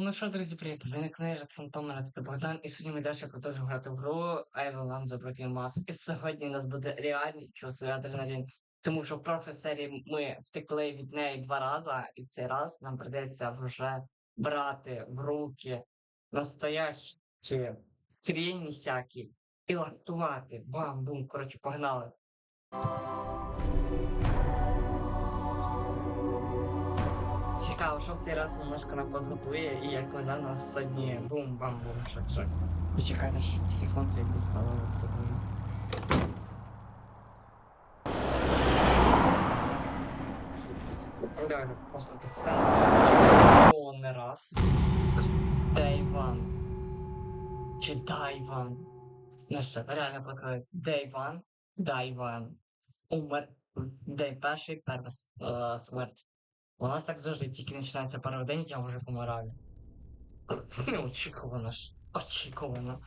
Ну що, друзі, привіт! Ви на каналі Red Phantom, це Богдан, і сьогодні ми далі продовжуємо грати в гру I Will Land the Broken Mass. І сьогодні у нас буде реальний чувствую адреналін, тому що в прошлій серії ми втекли від неї два рази, і в цей раз нам прийдеться вже брати в руки настоящі хрені всякі і лактувати. Бам-бум, коротше, погнали. Цікаво, що в цей раз нам підготує, і як вона нас сьогодні бум-бам-бум телефон. Чи Дайван. Ну що, реально підходить. Дейван. Дайван. Умер. День перший, перша е, смерть. У нас так завжди тільки починається перший день, я вже помираю. Неочікувано ж. Очікувано.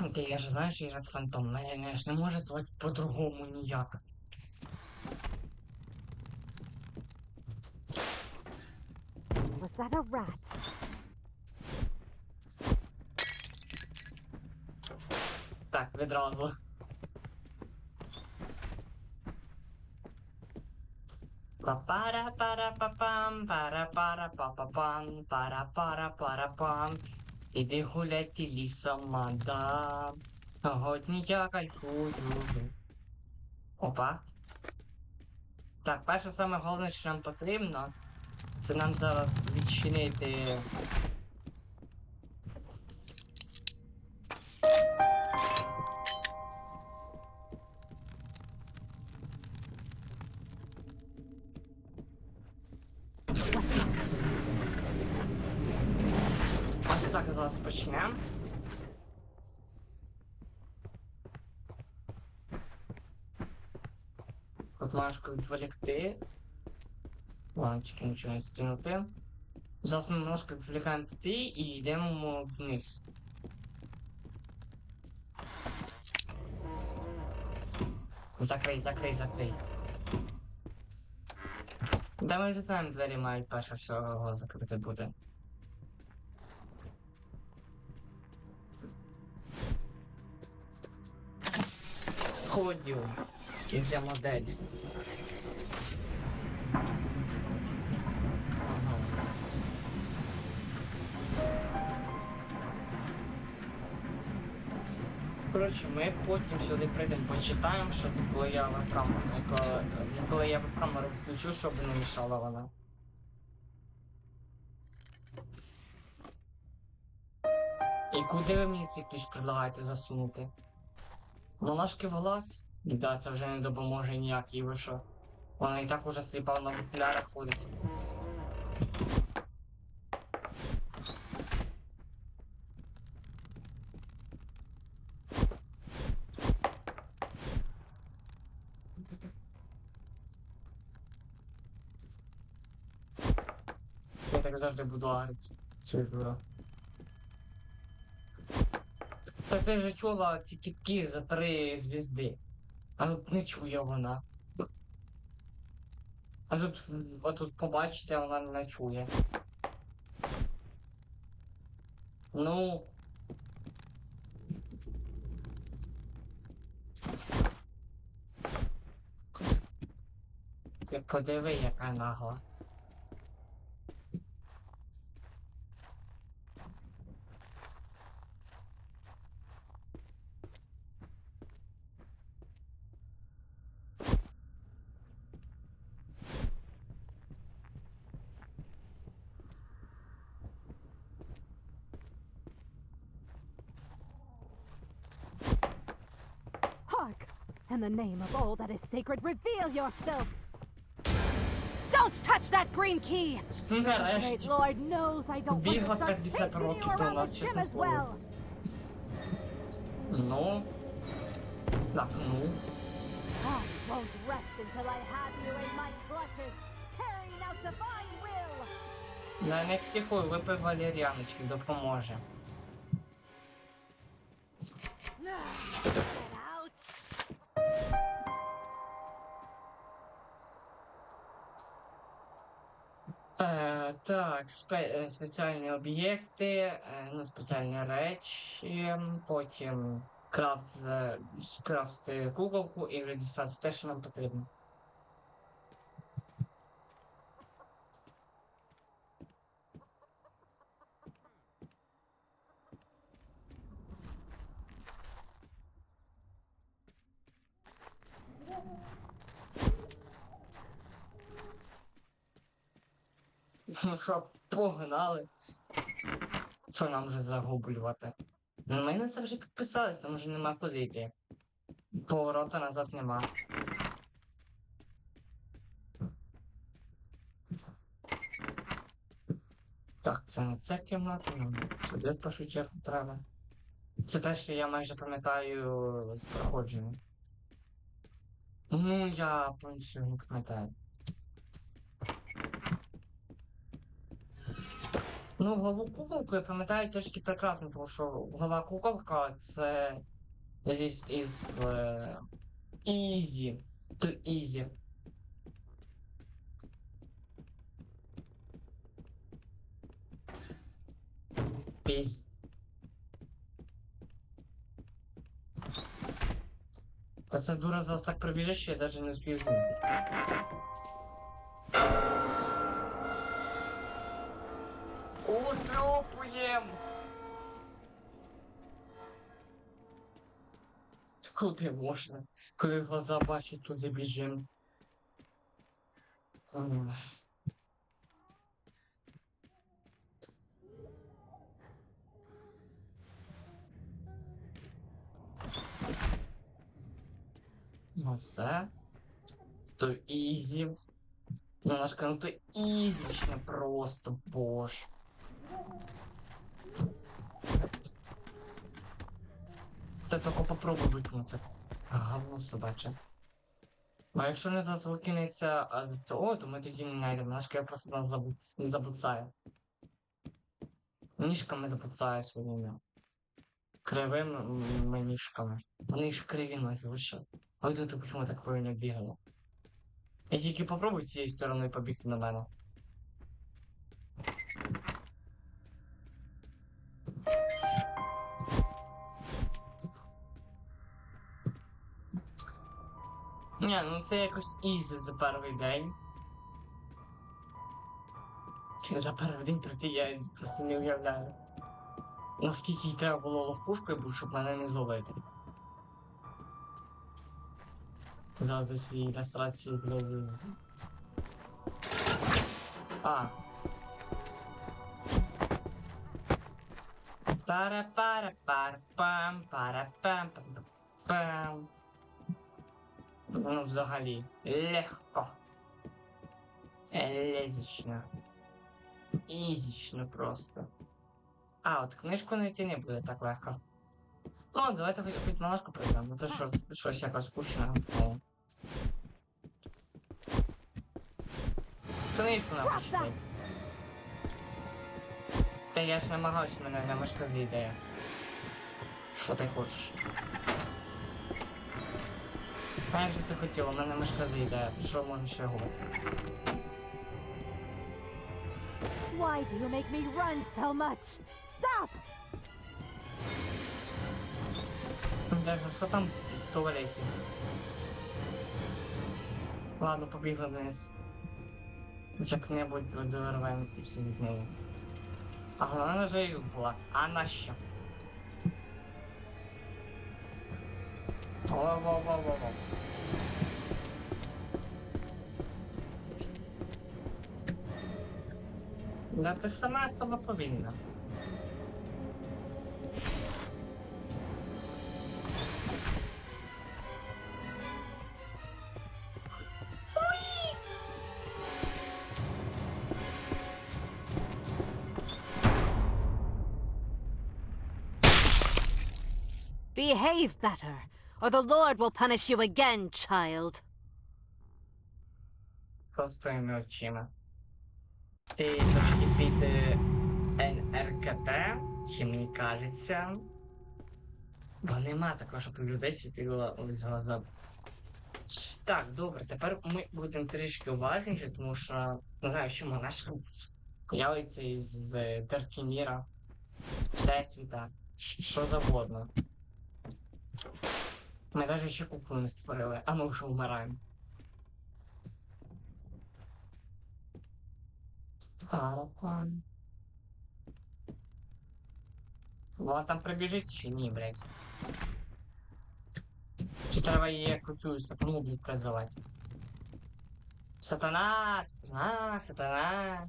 Окей, я ж знаю, що я Red Phantom, мене ж не може звати по-другому ніяк. Was that a rat? Так, відразу. Пара пара па пам пара пара па па пам пара пара пара пам Іди гуляти лісом, мадам. Сьогодні я кайфую. Опа. Так, перше саме головне, що нам потрібно, це нам зараз відчинити. Ось так зараз почнемо. Плашку відволікти. Ладно, тільки нічого не скинути. Зараз ми немножко відволікаємо туди і йдемо вниз. Закрий, закрий, закрий. Да ми ж знаємо, двері мають перше всього закрити буде. Ходів. І для моделі. Коротше, ми потім сюди прийдемо, почитаємо, що коли я веб-камеру, коли, я веб-камеру включу, щоб не мішала вона. І куди ви мені цей ключ предлагаєте засунути? Наш влас? Да, це вже не допоможе ніяк, і ви що? Вона і так уже сліпа на окулярах ходить. Я так завжди буду агрити. Цю ігру. Та ти ж чула ці кітки за три звізди. А тут не чує вона. А тут, а тут побачите, вона не чує. Ну. Подиви, яка нагла. In the name of all that is sacred, reveal yourself! Don't touch that green key! Great Нарешті. Lord knows I don't want to Бігла start 50 chasing you років до around нас, the чесне gym as слово. well. Ну. Так, ну. I won't rest until I have you in my clutches, carrying out divine will! Не, не психуй, випий валеріаночки, допоможе. Е, так, спе, е, спеціальні об'єкти, е, ну, спеціальні речі, потім крафт, крафти куколку і вже дістати те, що нам потрібно. Ну що, погнали. Що нам вже загублювати? Ну, на це вже підписались, там вже нема куди йти. Поворота назад нема. Так, це не ця кімната, нам сюди в першу чергу треба. Це те, що я майже пам'ятаю з проходження. Ну, я повністю не пам'ятаю. Ну, главу куколку я пам'ятаю трішки прекрасно, тому що глава куколка це здесь із е, Ізі. То Ізі. Та це дура зараз так прибіже, що я навіть не успів змінити. Утрупуєм! Куди можна? Коли глаза бачать, туди біжим. М. Ну все. То ізі. Ну, наш ну то ізічне просто, боже. Та тільки попробуй. А говно собаче. А якщо не а з цього, то ми тоді не знайдемо. Наш я просто нас забу... забуцає. Ніжками забуцає своїми. Кривими ніжками. Вони ж криві ноги, ви? А ви тут чому так повільно бігало? Я тільки попробуй цією стороною побігти на мене. Ні, ну це якось ізі за перший день. Чи за перший день прийти я просто не уявляю. Наскільки їй треба було ловушкою бути, щоб мене не зловити. Зараз десь ілюстрації з- А. пара пара Ну, взагалі, легко. Лезічно. Ізічно просто. А, от книжку знайти не буде так легко. Ну, давайте хоч, хоч малашку пройдемо, бо то що, щось якось скучно. Це... Книжку нам почитай. Та я ж намагаюсь, мене на мишка з'їдає. Що ти хочеш? Як же ти хотіла, мене мишка з'їдає. Що можна ще говорити? Why do you make me run so much? Stop! Даже що там в туалеті? Ладно, побігли вниз. Як-небудь дорвемо і всі від неї. А головне вже їх була. А на що? Во-во-во-во-во. No to sama osoba powinna. Behave better, or the Lord will punish you again, child. Kolejny odcinek. Ти трошки під НРКТ, чи мені кажеться. Бо нема такого, щоб людей світило ось глаза. Так, добре, тепер ми будемо трішки уважніші, тому що не знаю, що монашка появиться із е, Теркіміра, Всесвіта, що завгодно. Ми навіть ще куклу не створили, а ми вже вмираємо. Тарапан. Вона там прибіжить чи ні, блядь? Чи треба її оцю сатану, блядь, призивати? Сатана, сатана, сатана.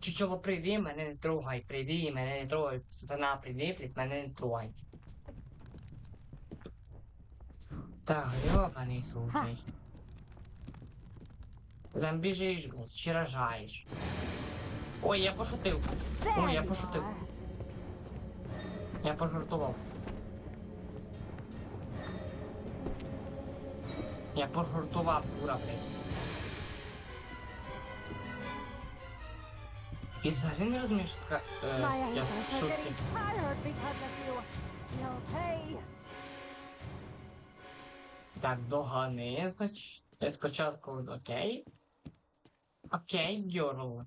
Чучело, прийди, мене не трогай, прийди, мене не трогай. Сатана, прийди, блядь, мене не трогай. Так, йобаний слушай. Там біжиш, блядь, рожаєш. Ой, я пошутив. There я пошутив. Я пожартував. Я пожартував, дура, блядь. І взагалі не розумієш, що така е, я шутки. Так, догани, значить. Я спочатку окей. Окей, герл.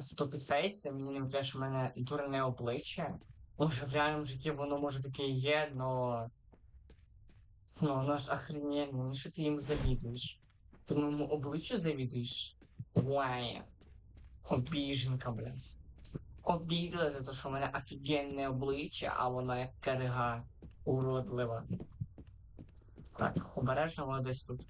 Ступid фейс, це мені не що в мене дурне обличчя. Може, в реальному житті воно може таке і є, но. Ну, воно ж охрененно, ну що ти йому завідуєш? Ти моєму обличчю завідуєш? Вай. Обіженка, блядь. Обідала за те, що в мене офігенне обличчя, а воно як карга уродлива. Так, обережно воно десь тут.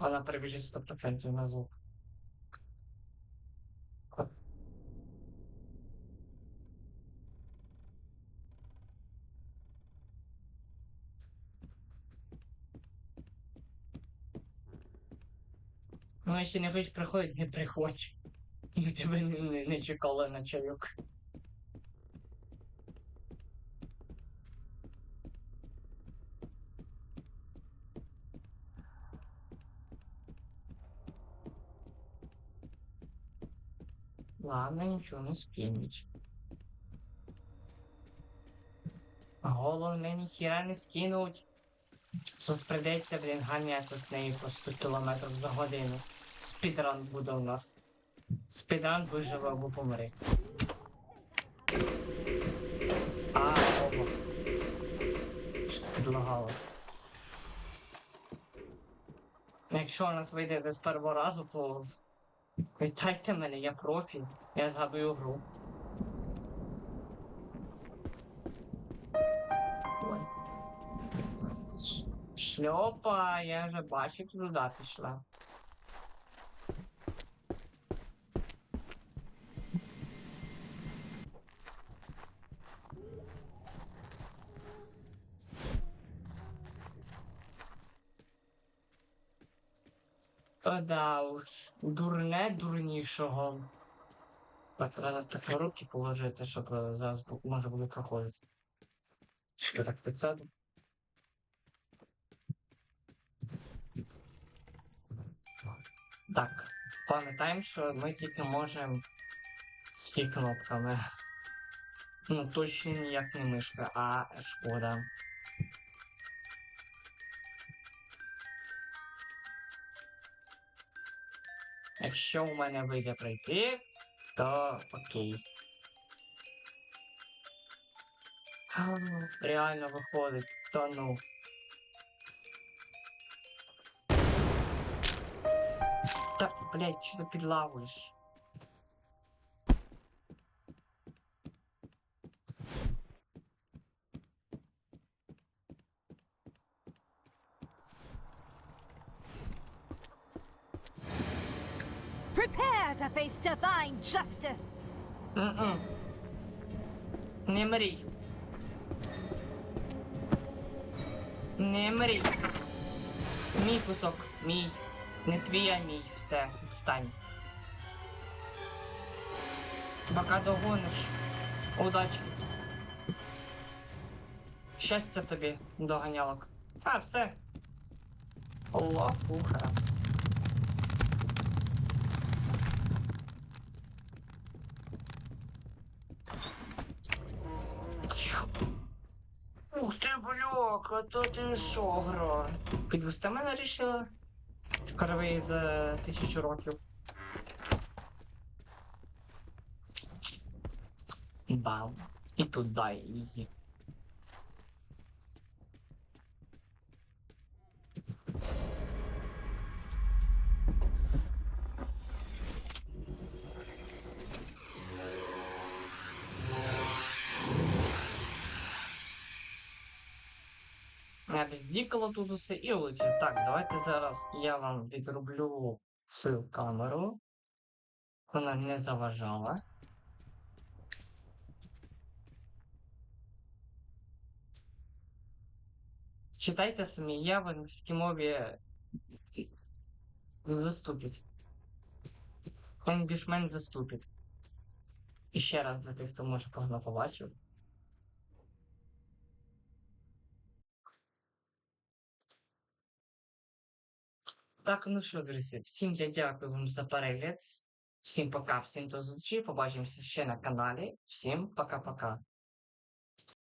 Вона прибіжить 100% на звук. Ну, якщо не хочеш приходити, не приходь. Ми тебе не, не, не чекали на чайок. Ладно, нічого не скинуть. Головне, ніхіра не скинуть. Зараз прийдеться, блін, ганятися з нею по 100 км за годину. Спідран буде у нас. Спідран виживе або помре. А, оба. Що підлагало? Ну, Якщо у нас вийде з першого разу, то вітайте мене, я профі. Я згадую гру. Шльопа, я вже бачив, туди пішла. Да дурне дурнішого. Так, треба так на руки положити, щоб е, зараз бу- може буде проходити. Що так підсаду? Так, пам'ятаємо, що ми тільки можемо з кнопками. Ну, точно ніяк не мишка, а шкода. Якщо у мене вийде пройти, то окей. Реально виходить, то ну. Та, блядь, що ти підлавуєш? Prepare to face divine justice. М-м. Не мрій. Не мрій. Мій кусок, мій. Не твій, а мій. Все, відстань. Пока догониш. Удачі. Щастя тобі, доганялок. А, все. Лопуха. А то ти що, гра? Підвести мене рішила? Впервые за тисячу років. Бам. І тут дай її. Бздікало тут усе і улетів. Так, давайте зараз я вам відроблю цю камеру. Вона не заважала. Читайте самі, я в англійській мові заступить. Конгішмен заступить. І ще раз для тих, хто може погано побачив. Так, ну що, друзі, всім я дякую вам за перегляд. Всім пока, всім до зустрічі. Побачимося ще на каналі. Всім пока-пока.